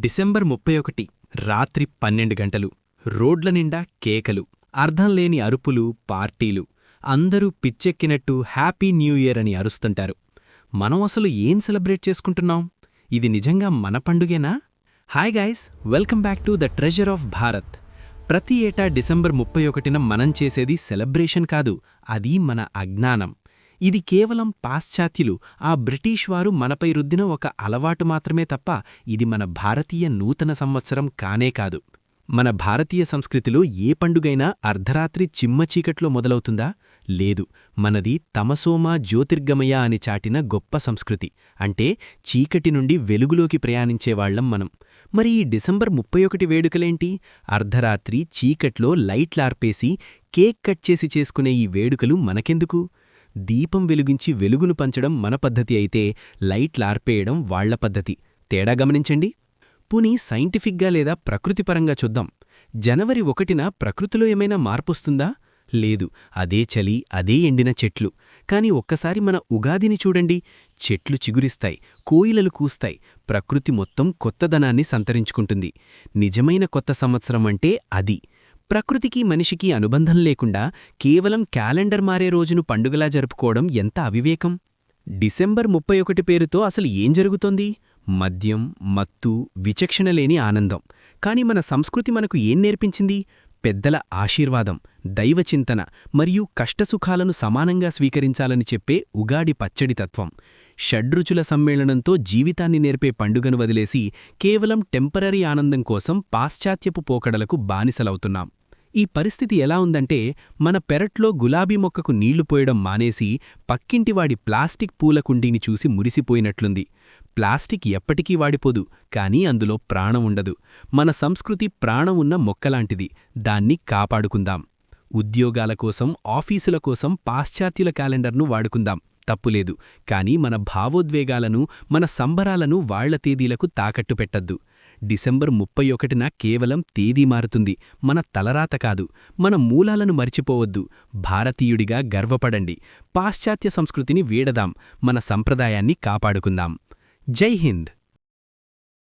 December ముప్పై ఒకటి రాత్రి పన్నెండు గంటలు. రోడ్ల నిండా కేకలు అర్థం లేని అరుపులు పార్టీలు. అందరూ పిచ్చెక్కినట్టు హ్యాపీ న్యూ ఇయర్ అని అరుస్తుంటారు. మనం అసలు ఏం సెలబ్రేట్ చేసుకుంటున్నాం? ఇది నిజంగా మన పండుగేనా? Hi guys welcome back to the treasure of Bharat. ప్రతి ఏటా డిసెంబర్ ముప్పై ఒకటిన మనం చేసేది సెలబ్రేషన్ కాదు అది మన అజ్ఞానం. ఇది కేవలం పాశ్చాత్యులు. ఆ బ్రిటీష్ వారు మనపై రుద్దిన ఒక అలవాటు మాత్రమే తప్ప ఇది మన భారతీయ నూతన సంవత్సరం కానే కాదు. మన భారతీయ సంస్కృతిలో ఏ పండుగైనా అర్ధరాత్రి చిమ్మ చీకట్లో మొదలవుతుందా? లేదు. మనది తమసోమా జ్యోతిర్గమయ అని చాటిన గొప్ప సంస్కృతి. అంటే చీకటి నుండి వెలుగులోకి ప్రయాణించేవాళ్ళం మనం. మరి ఈ డిసెంబర్ ముప్పై ఒకటి వేడుకలేంటి? అర్ధరాత్రి చీకట్లో లైట్లార్పేసి కేక్ కట్ చేసి చేసుకునే ఈ వేడుకలు మనకెందుకు? దీపం వెలుగించి వెలుగును పంచడం మన పద్ధతి అయితే లైట్లార్పేయడం వాళ్ళ పద్ధతి. తేడా గమనించండి. పుని సైంటిఫిక్గా లేదా ప్రకృతిపరంగా చూద్దాం. జనవరి ఒకటిన ప్రకృతిలో ఏమైనా మార్పొస్తుందా? లేదు. అదే చలి అదే ఎండిన చెట్లు. కాని ఒక్కసారి మన ఉగాదిని చూడండి. చెట్లు చిగురిస్తాయి కోయిలలు కూస్తాయి. ప్రకృతి మొత్తం కొత్తదనాన్ని సంతరించుకుంటుంది. నిజమైన కొత్త సంవత్సరం అంటే అది. ప్రకృతికి మనిషికి అనుబంధం లేకుండా కేవలం క్యాలెండర్ మారే రోజును పండుగలా జరుపుకోవడం ఎంత అవివేకం? డిసెంబర్ ముప్పై ఒకటి పేరుతో అసలు ఏం జరుగుతోంది? మద్యం మత్తు విచక్షణలేని ఆనందం. కాని మన సంస్కృతి మనకు ఏం నేర్పించింది? పెద్దల ఆశీర్వాదం దైవచింతన మరియు కష్టసుఖాలను సమానంగా స్వీకరించాలని చెప్పే ఉగాడి పచ్చడి తత్వం. షడ్రుచుల సమ్మేళనంతో జీవితాన్ని నేర్పే పండుగను వదిలేసి కేవలం టెంపరరీ ఆనందం కోసం పాశ్చాత్యపు పోకడలకు బానిసలవుతున్నాం. ఈ పరిస్థితి ఎలా ఉందంటే మన పెరట్లో గులాబీ మొక్కకు నీళ్ళు పోయడం మానేసి పక్కింటివాడి ప్లాస్టిక్ పూల కుండీని చూసి మురిసిపోయినట్లుంది. ప్లాస్టిక్ ఎప్పటికీ వాడిపోదు కానీ అందులో ప్రాణం ఉండదు. మన సంస్కృతి ప్రాణం ఉన్న మొక్కలాంటిది దాన్ని కాపాడుకుందాం. ఉద్యోగాల కోసం ఆఫీసుల కోసం పాశ్చాత్యుల క్యాలెండర్ను వాడుకుందాం. తప్పులేదు. కాని మన భావోద్వేగాలను మన సంబరాలను వాళ్ళ తేదీలకు తాకట్టు పెట్టద్దు. డిసెంబర్ ముప్పై ఒకటిన కేవలం తేదీ మారుతుంది. మన తలరాత కాదు. మన మూలాలను మరిచిపోవద్దు. భారతీయుడిగా గర్వపడండి. పాశ్చాత్య సంస్కృతిని వీడదాం. మన సంప్రదాయాన్ని కాపాడుకుందాం. జై హింద్!